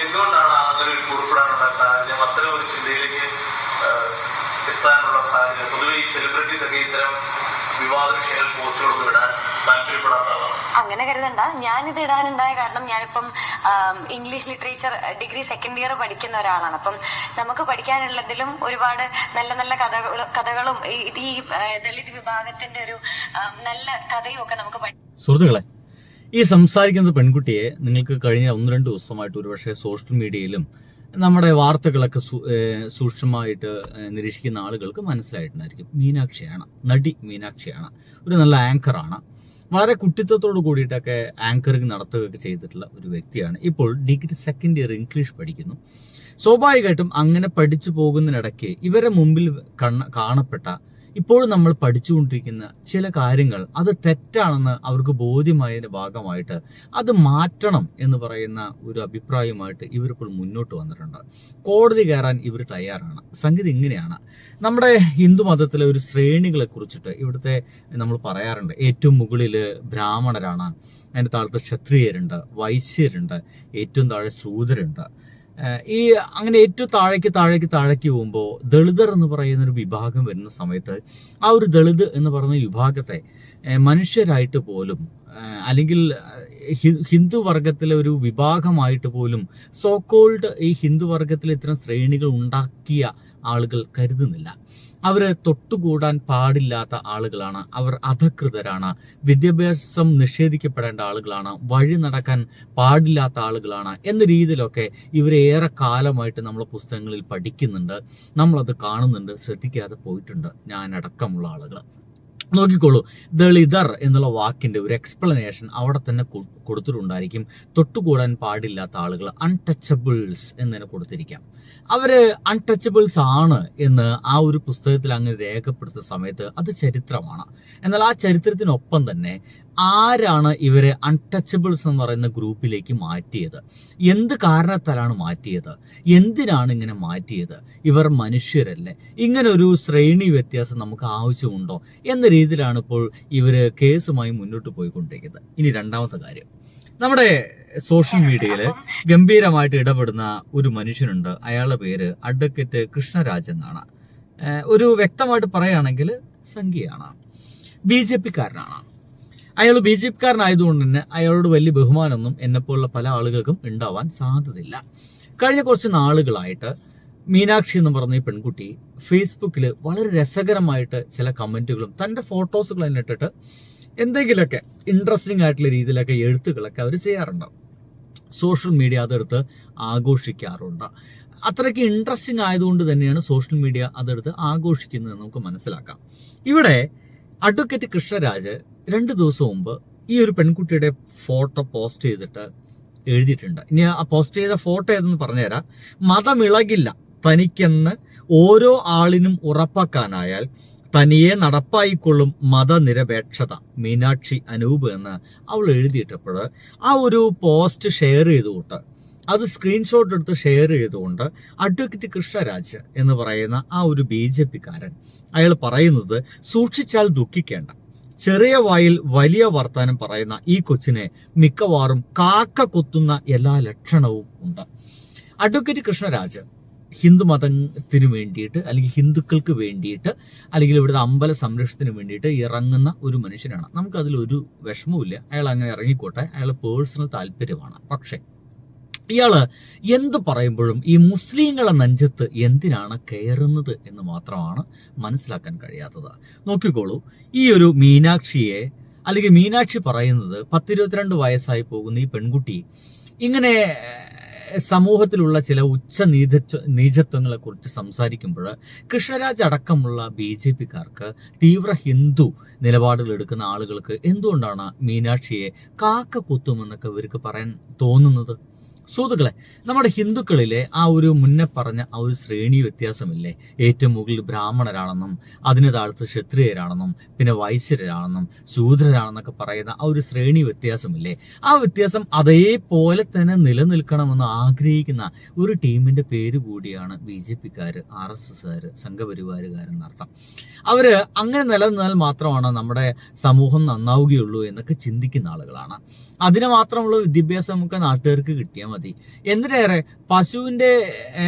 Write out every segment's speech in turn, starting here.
എന്തുകൊണ്ടാണ് അങ്ങനെ ഒരു കുറിപ്പിടാനുള്ള സാഹചര്യം അത്തരം ഒരു ചിന്തയിലേക്ക് ആ, എത്താനുള്ള സാഹചര്യം പൊതുവെ ഈ സെലിബ്രിറ്റീസ് ഒക്കെ ഇത്തരം വിവാദ വിഷയങ്ങൾ പോസ്റ്റുകളൊന്നും ഇടാൻ താല്പര്യപ്പെടാത്ത അങ്ങനെ കരുതണ്ട. ഞാനിത് ഇടാനുണ്ടായ കാരണം ഞാനിപ്പം English literature degree second year പഠിക്കുന്ന ഒരാളാണ്. അപ്പം നമുക്ക് പഠിക്കാനുള്ളതിലും ഒരുപാട് നല്ല നല്ല കഥകൾ കഥകളും ഈ- ദളിത് വിഭാഗത്തിന്റെ ഒരു നല്ല കഥയും ഒക്കെ നമുക്ക് പഠി- സുഹൃത്തുക്കളെ ഈ സംസാരിക്കുന്ന പെൺകുട്ടിയെ നിങ്ങൾക്ക് കഴിഞ്ഞ ഒന്ന് രണ്ട് ദിവസമായിട്ട് ഒരുപക്ഷെ സോഷ്യൽ മീഡിയയിലും നമ്മുടെ വാർത്തകളൊക്കെ സൂക്ഷ്മമായിട്ട് നിരീക്ഷിക്കുന്ന ആളുകൾക്ക് മനസ്സിലായിട്ടുണ്ടായിരിക്കും. മീനാക്ഷിയാണ് നടി മീനാക്ഷിയാണ്. ഒരു നല്ല ആങ്കറാണ് വളരെ കുട്ടിത്വത്തോട് കൂടിയിട്ടൊക്കെ ആങ്കറിങ് നടത്തുകയൊക്കെ ചെയ്തിട്ടുള്ള ഒരു വ്യക്തിയാണ്. ഇപ്പോൾ ഡിഗ്രി സെക്കൻഡ് ഇയർ ഇംഗ്ലീഷ് പഠിക്കുന്നു. സ്വാഭാവികമായിട്ടും അങ്ങനെ പഠിച്ചു പോകുന്നതിനിടയ്ക്ക് ഇവരെ മുമ്പിൽ കാണപ്പെട്ട ഇപ്പോഴും നമ്മൾ പഠിച്ചുകൊണ്ടിരിക്കുന്ന ചില കാര്യങ്ങൾ അത് തെറ്റാണെന്ന് അവർക്ക് ബോധ്യമായതിന്റെ ഭാഗമായിട്ട് അത് മാറ്റണം എന്ന് പറയുന്ന ഒരു അഭിപ്രായമായിട്ട് ഇവരിപ്പോൾ മുന്നോട്ട് വന്നിട്ടുണ്ട്. കോടതി കയറാൻ ഇവർ തയ്യാറാണ്. സംഗതി ഇങ്ങനെയാണ്. നമ്മുടെ ഹിന്ദു മതത്തിലെ ഒരു ശ്രേണികളെ കുറിച്ചിട്ട് ഇവിടുത്തെ നമ്മൾ പറയാറുണ്ട്. ഏറ്റവും മുകളിൽ ബ്രാഹ്മണരാണ് അതിന്റെ താഴത്ത് ക്ഷത്രിയരുണ്ട് വൈശ്യരുണ്ട് ഏറ്റവും താഴെ ശൂദ്രരുണ്ട്. ഏഹ് ഈ അങ്ങനെ ഏറ്റവും താഴേക്ക് താഴേക്ക് താഴേക്ക് പോകുമ്പോൾ ദളിതർ എന്ന് പറയുന്ന ഒരു വിഭാഗം വരുന്ന സമയത്ത് ആ ഒരു ദളിത് എന്ന് പറയുന്ന വിഭാഗത്തെ മനുഷ്യരായിട്ട് പോലും അല്ലെങ്കിൽ ഹിന്ദു വർഗത്തിലെ ഒരു വിഭാഗമായിട്ട് പോലും സോക്കോൾഡ് ഈ ഹിന്ദു വർഗത്തിലെ ഇത്തരം ശ്രേണികൾ ഉണ്ടാക്കിയ ആളുകൾ കരുതുന്നില്ല. അവർ തൊട്ടുകൂടാൻ പാടില്ലാത്ത ആളുകളാണ്. അവർ അധകൃതരാണ്. വിദ്യാഭ്യാസം നിഷേധിക്കപ്പെടേണ്ട ആളുകളാണ്. വഴി നടക്കാൻ പാടില്ലാത്ത ആളുകളാണ് എന്ന രീതിയിലൊക്കെ ഇവരെ ഏറെ കാലമായിട്ട് നമ്മൾ പുസ്തകങ്ങളിൽ പഠിക്കുന്നുണ്ട്. നമ്മളത് കാണുന്നുണ്ട്. ശ്രദ്ധിക്കാതെ പോയിട്ടുണ്ട് ഞാൻ അടക്കമുള്ള ആളുകൾ നോക്കിക്കോളൂ. ദളിതർ എന്നുള്ള വാക്കിന്റെ ഒരു എക്സ്പ്ലനേഷൻ അവിടെ തന്നെ കൊടുത്തിട്ടുണ്ടായിരിക്കും. തൊട്ടുകൂടാൻ പാടില്ലാത്ത ആളുകൾ അൺടച്ചബിൾസ് എന്നതിനെ കൊടുത്തിരിക്കാം. അവർ അൺടച്ചബിൾസ് ആണ് എന്ന് ആ ഒരു പുസ്തകത്തിൽ അങ്ങനെ രേഖപ്പെടുത്തുന്ന സമയത്ത് അത് ചരിത്രമാണ്. എന്നാൽ ആ ചരിത്രത്തിനൊപ്പം തന്നെ ആരാണ് ഇവരെ അൺടച്ചബിൾസ് എന്ന് പറയുന്ന ഗ്രൂപ്പിലേക്ക് മാറ്റിയത്? എന്ത് കാരണത്താലാണ് മാറ്റിയത്? എന്തിനാണ് ഇങ്ങനെ മാറ്റിയത്? ഇവർ മനുഷ്യരല്ലേ? ഇങ്ങനെ ഒരു ശ്രേണി വ്യത്യാസം നമുക്ക് ആവശ്യമുണ്ടോ? എന്ന രീതിയിലാണ് ഇപ്പോൾ ഇവർ കേസുമായി മുന്നോട്ട് പോയിക്കൊണ്ടിരിക്കുന്നത്. ഇനി രണ്ടാമത്തെ കാര്യം. നമ്മുടെ സോഷ്യൽ മീഡിയയിൽ ഗംഭീരമായിട്ട് ഇടപെടുന്ന ഒരു മനുഷ്യനുണ്ട്. അയാളുടെ പേര് അഡ്വക്കേറ്റ് കൃഷ്ണരാജ് എന്നാണ്. ഒരു വ്യക്തമായിട്ട് പറയുകയാണെങ്കിൽ സംഖ്യയാണ്. ബി ജെ പിക്കാരനാണ്. അയാൾ ബി ജെ പിക്കാരനായതുകൊണ്ട് തന്നെ അയാളോട് വലിയ ബഹുമാനമൊന്നും എന്നെപ്പോലുള്ള പല ആളുകൾക്കും ഉണ്ടാവാൻ സാധ്യതയില്ല. കഴിഞ്ഞ കുറച്ച് നാളുകളായിട്ട് മീനാക്ഷി എന്ന് പറഞ്ഞ ഈ പെൺകുട്ടി ഫേസ്ബുക്കിൽ വളരെ രസകരമായിട്ട് ചില കമന്റുകളും തന്റെ ഫോട്ടോസുകൾ തന്നെ ഇട്ടിട്ട് എന്തെങ്കിലുമൊക്കെ ഇൻട്രസ്റ്റിംഗ് ആയിട്ടുള്ള രീതിയിലൊക്കെ എഴുത്തുകളൊക്കെ അവർ ചെയ്യാറുണ്ട്. സോഷ്യൽ മീഡിയ അതെടുത്ത് ആഘോഷിക്കാറുണ്ട്. അത്രയ്ക്ക് ഇൻട്രസ്റ്റിംഗ് ആയതുകൊണ്ട് തന്നെയാണ് സോഷ്യൽ മീഡിയ അതെടുത്ത് ആഘോഷിക്കുന്നത് നമുക്ക് മനസ്സിലാക്കാം. ഇവിടെ അഡ്വക്കേറ്റ് കൃഷ്ണരാജ് രണ്ട് ദിവസം മുമ്പ് ഈ ഒരു പെൺകുട്ടിയുടെ ഫോട്ടോ പോസ്റ്റ് ചെയ്തിട്ട് എഴുതിയിട്ടുണ്ട്. ഇനി ആ പോസ്റ്റ് ചെയ്ത ഫോട്ടോ ഏതെന്ന് പറഞ്ഞുതരാം. മതമിളകില്ല. തനിക്കെന്ന് ഓരോ ആളിനും ഉറപ്പാക്കാനായാൽ തനിയെ നടപ്പായിക്കൊള്ളും മതനിരപേക്ഷത. മീനാക്ഷി അനൂപ് എന്ന് അവൾ എഴുതിയിട്ടപ്പോൾ ആ ഒരു പോസ്റ്റ് ഷെയർ ചെയ്തുകൊണ്ട് അത് സ്ക്രീൻഷോട്ട് എടുത്ത് ഷെയർ ചെയ്തുകൊണ്ട് അഡ്വക്കേറ്റ് കൃഷ്ണരാജ് എന്ന് പറയുന്ന ആ ഒരു ബി ജെ പിക്കാരൻ അയാൾ പറയുന്നത് സൂക്ഷിച്ചാൽ ദുഃഖിക്കേണ്ട. ചെറിയ വായിൽ വലിയ വർത്താനം പറയുന്ന ഈ കൊച്ചിനെ മിക്കവാറും കാക്ക കൊത്തുന്ന എല്ലാ ലക്ഷണവും ഉണ്ട്. അഡ്വക്കേറ്റ് കൃഷ്ണരാജ് ഹിന്ദു മതത്തിന് വേണ്ടിയിട്ട് അല്ലെങ്കിൽ ഹിന്ദുക്കൾക്ക് വേണ്ടിയിട്ട് അല്ലെങ്കിൽ ഇവിടുത്തെ അമ്പല സംരക്ഷണത്തിന് വേണ്ടിയിട്ട് ഇറങ്ങുന്ന ഒരു മനുഷ്യനാണ്. നമുക്കതിലൊരു വിഷമവും അയാൾ അങ്ങനെ ഇറങ്ങിക്കോട്ടെ. അയാൾ പേഴ്സണൽ താല്പര്യമാണ്. പക്ഷേ ഇയാൾ എന്ത് പറയുമ്പോഴും ഈ മുസ്ലിങ്ങളെ നെഞ്ചത്ത് എന്തിനാണ് കയറുന്നത് എന്ന് മാത്രമാണ് മനസ്സിലാക്കാൻ കഴിയാത്തത്. നോക്കിക്കോളൂ. ഈ ഒരു മീനാക്ഷിയെ അല്ലെങ്കിൽ മീനാക്ഷി പറയുന്നത് പത്തിരുപത്തിരണ്ട് വയസ്സായി പോകുന്ന ഈ പെൺകുട്ടി ഇങ്ങനെ സമൂഹത്തിലുള്ള ചില ഉച്ച നീതത്വ നീചത്വങ്ങളെ കുറിച്ച് സംസാരിക്കുമ്പോൾ കൃഷ്ണരാജ് അടക്കമുള്ള ബി ജെ പിക്കാർക്ക് തീവ്ര ഹിന്ദു നിലപാടുകൾ എടുക്കുന്ന ആളുകൾക്ക് എന്തുകൊണ്ടാണ് മീനാക്ഷിയെ കാക്ക കുത്തുമെന്നൊക്കെ ഇവർക്ക് പറയാൻ തോന്നുന്നത്? സുഹൃത്തുക്കളെ നമ്മുടെ ഹിന്ദുക്കളിലെ ആ ഒരു മുന്നേ പറഞ്ഞ ആ ഒരു ശ്രേണി വ്യത്യാസമില്ലേ? ഏറ്റവും മുകളിൽ ബ്രാഹ്മണരാണെന്നും അതിന് താഴത്ത് ക്ഷത്രിയരാണെന്നും പിന്നെ വൈശ്യരാണെന്നും ശൂദ്രരാണെന്നൊക്കെ പറയുന്ന ആ ഒരു ശ്രേണി വ്യത്യാസമില്ലേ? ആ വ്യത്യാസം അതേപോലെ തന്നെ നിലനിൽക്കണമെന്ന് ആഗ്രഹിക്കുന്ന ഒരു ടീമിന്റെ പേര് കൂടിയാണ് ബി ജെ പിക്കാര് ആർ എസ് എസ്കാര് സംഘപരിവാരുകാരെന്നർത്ഥം അവർ അങ്ങനെ നിലനിന്നാൽ മാത്രമാണ് നമ്മുടെ സമൂഹം നന്നാവുകയുള്ളൂ എന്നൊക്കെ ചിന്തിക്കുന്ന ആളുകളാണ്. അതിന് മാത്രമുള്ള വിദ്യാഭ്യാസം നമുക്ക് നാട്ടുകാർക്ക് കിട്ടിയാൽ മതി. എന്തിനേറെ? പശുവിന്റെ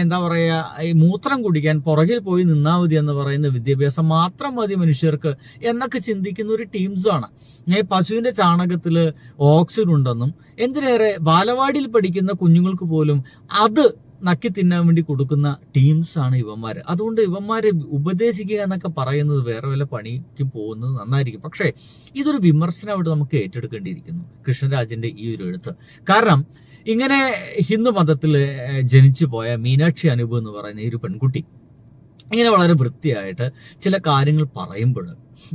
എന്താ പറയാ ഈ മൂത്രം കുടിക്കാൻ പുറകിൽ പോയി നിന്നാ മതി എന്ന് പറയുന്ന വിദ്യാഭ്യാസം മാത്രം മതി മനുഷ്യർക്ക് എന്നൊക്കെ ചിന്തിക്കുന്ന ഒരു ടീംസാണ് ഈ പശുവിന്റെ ചാണകത്തിൽ ഓക്സിജൻ ഉണ്ടെന്നും എന്തിനേറെ ബാലവാടിയിൽ പഠിക്കുന്ന കുഞ്ഞുങ്ങൾക്ക് പോലും അത് നക്കി തിന്നാൻ വേണ്ടി കൊടുക്കുന്ന ടീംസ് ആണ് ഇവന്മാര്. അതുകൊണ്ട് ഇവന്മാരെ ഉപദേശിക്കുക എന്നൊക്കെ പറയുന്നത് വേറെ വല്ല പണിക്ക് പോകുന്നത് നന്നായിരിക്കും. പക്ഷേ ഇതൊരു വിമർശനമായിട്ട് നമുക്ക് ഏറ്റെടുക്കേണ്ടിയിരിക്കുന്നു കൃഷ്ണരാജന്റെ ഈ ഒരു എഴുത്ത്. കാരണം ഇങ്ങനെ ഹിന്ദു മതത്തിൽ ജനിച്ചു പോയ മീനാക്ഷി അനൂപ് എന്ന് പറയുന്ന ഒരു പെൺകുട്ടി ഇങ്ങനെ വളരെ വൃത്തിയായിട്ട് ചില കാര്യങ്ങൾ പറയുമ്പോൾ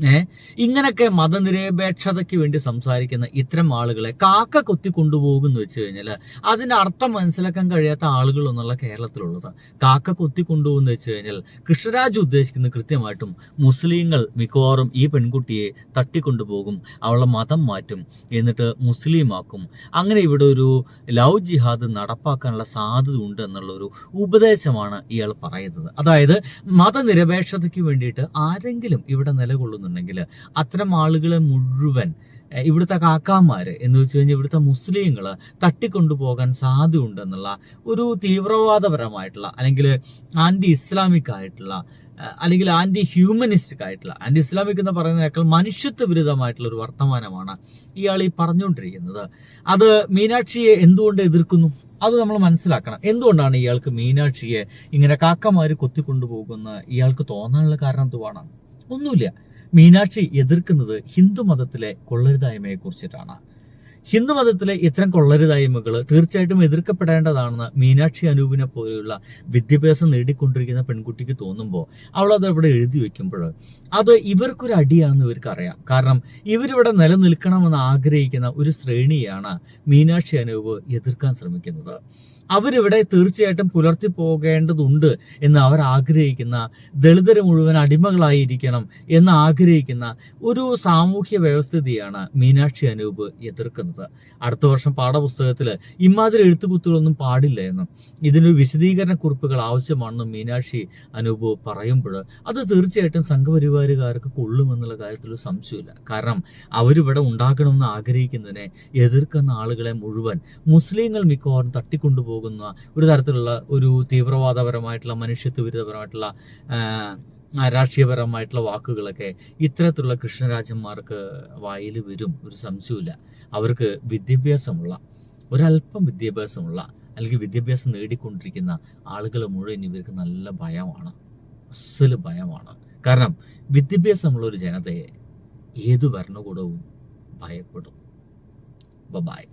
ഏഹ് ഇങ്ങനൊക്കെ മതനിരപേക്ഷതയ്ക്ക് വേണ്ടി സംസാരിക്കുന്ന ഇത്തരം ആളുകളെ കാക്ക കൊത്തി കൊണ്ടുപോകുന്നു വെച്ച് കഴിഞ്ഞാൽ അതിന്റെ അർത്ഥം മനസ്സിലാക്കാൻ കഴിയാത്ത ആളുകളൊന്നുള്ള കേരളത്തിലുള്ളത്. കാക്ക കൊത്തി കൊണ്ടുപോകുന്നു വെച്ച് കഴിഞ്ഞാൽ കൃഷ്ണരാജ് ഉദ്ദേശിക്കുന്നത് കൃത്യമായിട്ടും മുസ്ലിങ്ങൾ മിക്കവാറും ഈ പെൺകുട്ടിയെ തട്ടിക്കൊണ്ടുപോകും അവളെ മതം മാറ്റും എന്നിട്ട് മുസ്ലിമാക്കും. അങ്ങനെ ഇവിടെ ഒരു ലവ് ജിഹാദ് നടപ്പാക്കാനുള്ള സാധ്യത ഉണ്ട് എന്നുള്ളൊരു ഉപദേശമാണ് ഇയാൾ പറയുന്നത്. അതായത് മതനിരപേക്ഷതയ്ക്ക് വേണ്ടിയിട്ട് ആരെങ്കിലും ഇവിടെ നിലകൊള്ളുന്നുണ്ടെങ്കിൽ അത്തരം ആളുകളെ മുഴുവൻ ഇവിടുത്തെ കാക്കാമാര് എന്ന് വെച്ച് കഴിഞ്ഞാൽ ഇവിടുത്തെ മുസ്ലിങ്ങൾ തട്ടിക്കൊണ്ടുപോകാൻ സാധ്യതയുണ്ടെന്നുള്ള ഒരു തീവ്രവാദപരമായിട്ടുള്ള അല്ലെങ്കിൽ ആന്റി ഇസ്ലാമിക് ആയിട്ടുള്ള അല്ലെങ്കിൽ ആന്റി ഹ്യൂമനിസ്റ്റിക് ആയിട്ടുള്ള ആന്റി ഇസ്ലാമിക് എന്ന് പറയുന്നതിനേക്കാൾ മനുഷ്യത്വ വിരുദ്ധമായിട്ടുള്ള ഒരു വർത്തമാനമാണ് ഇയാൾ ഈ പറഞ്ഞുകൊണ്ടിരിക്കുന്നത്. അത് മീനാക്ഷിയെ എന്തുകൊണ്ട് എതിർക്കുന്നു? അത് നമ്മൾ മനസ്സിലാക്കണം. എന്തുകൊണ്ടാണ് ഇയാൾക്ക് മീനാക്ഷിയെ ഇങ്ങനെ കാക്കമാര് കൊത്തിക്കൊണ്ടുപോകുന്ന ഇയാൾക്ക് തോന്നാനുള്ള കാരണം എന്തുവാണ്? ഒന്നുമില്ല. മീനാക്ഷി എതിർക്കുന്നത് ഹിന്ദു മതത്തിലെ കൊള്ളരുതായ്മയെ കുറിച്ചിട്ടാണ് ഹിന്ദു മതത്തിലെ ഇത്തരം കൊള്ളരുതായ്മകൾ തീർച്ചയായിട്ടും എതിർക്കപ്പെടേണ്ടതാണെന്ന് മീനാക്ഷി അനൂപിനെ പോലെയുള്ള വിദ്യാഭ്യാസം നേടിക്കൊണ്ടിരിക്കുന്ന പെൺകുട്ടിക്ക് തോന്നുമ്പോൾ അവൾ അത് ഇവിടെ എഴുതി വെക്കുമ്പോൾ അത് ഇവർക്കൊരു അടിയാണെന്ന് ഇവർക്ക് അറിയാം. കാരണം ഇവരിവിടെ നിലനിൽക്കണമെന്ന് ആഗ്രഹിക്കുന്ന ഒരു ശ്രേണിയാണ് മീനാക്ഷി അനൂപ് എതിർക്കാൻ ശ്രമിക്കുന്നത്. അവരിവിടെ തീർച്ചയായിട്ടും പുലർത്തി പോകേണ്ടതുണ്ട് എന്ന് അവർ ആഗ്രഹിക്കുന്ന ദളിതര മുഴുവൻ അടിമകളായിരിക്കണം എന്ന് ആഗ്രഹിക്കുന്ന ഒരു സാമൂഹ്യ വ്യവസ്ഥിതിയാണ് മീനാക്ഷി അനൂപ് എതിർക്കുന്നത്. അടുത്ത വർഷം പാഠപുസ്തകത്തിൽ ഇമാതിരി എഴുത്തുകുത്തുകളൊന്നും പാടില്ല എന്നും. ഇതിനൊരു വിശദീകരണ കുറിപ്പുകൾ ആവശ്യമാണെന്നും മീനാക്ഷി അനൂപ് പറയുമ്പോൾ അത് തീർച്ചയായിട്ടും സംഘപരിവാരുകാർക്ക് കൊള്ളുമെന്നുള്ള കാര്യത്തിൽ ഒരു സംശയമില്ല കാരണം അവരിവിടെ ഉണ്ടാക്കണമെന്ന് ആഗ്രഹിക്കുന്നതിനെ എതിർക്കുന്ന ആളുകളെ മുഴുവൻ മുസ്ലിങ്ങൾ മിക്കവാറും തട്ടിക്കൊണ്ടുപോകുന്ന ഒരു തരത്തിലുള്ള ഒരു തീവ്രവാദപരമായിട്ടുള്ള മനുഷ്യത്വ വിരുദ്ധപരമായിട്ടുള്ള രാഷ്ട്രീയപരമായിട്ടുള്ള വാക്കുകളൊക്കെ ഇത്തരത്തിലുള്ള കൃഷ്ണരാജന്മാർക്ക് വായിൽ വരും. ഒരു സംശയമില്ല അവർക്ക് വിദ്യാഭ്യാസമുള്ള ഒരല്പം വിദ്യാഭ്യാസമുള്ള അല്ലെങ്കിൽ വിദ്യാഭ്യാസം നേടിക്കൊണ്ടിരിക്കുന്ന ആളുകൾ മുഴുവൻ ഇവർക്ക് നല്ല ഭയമാണ്. അസൽ ഭയമാണ്. കാരണം വിദ്യാഭ്യാസമുള്ള ഒരു ജനതയെ ഏതു ഭരണകൂടവും ഭയപ്പെടും. ബൈ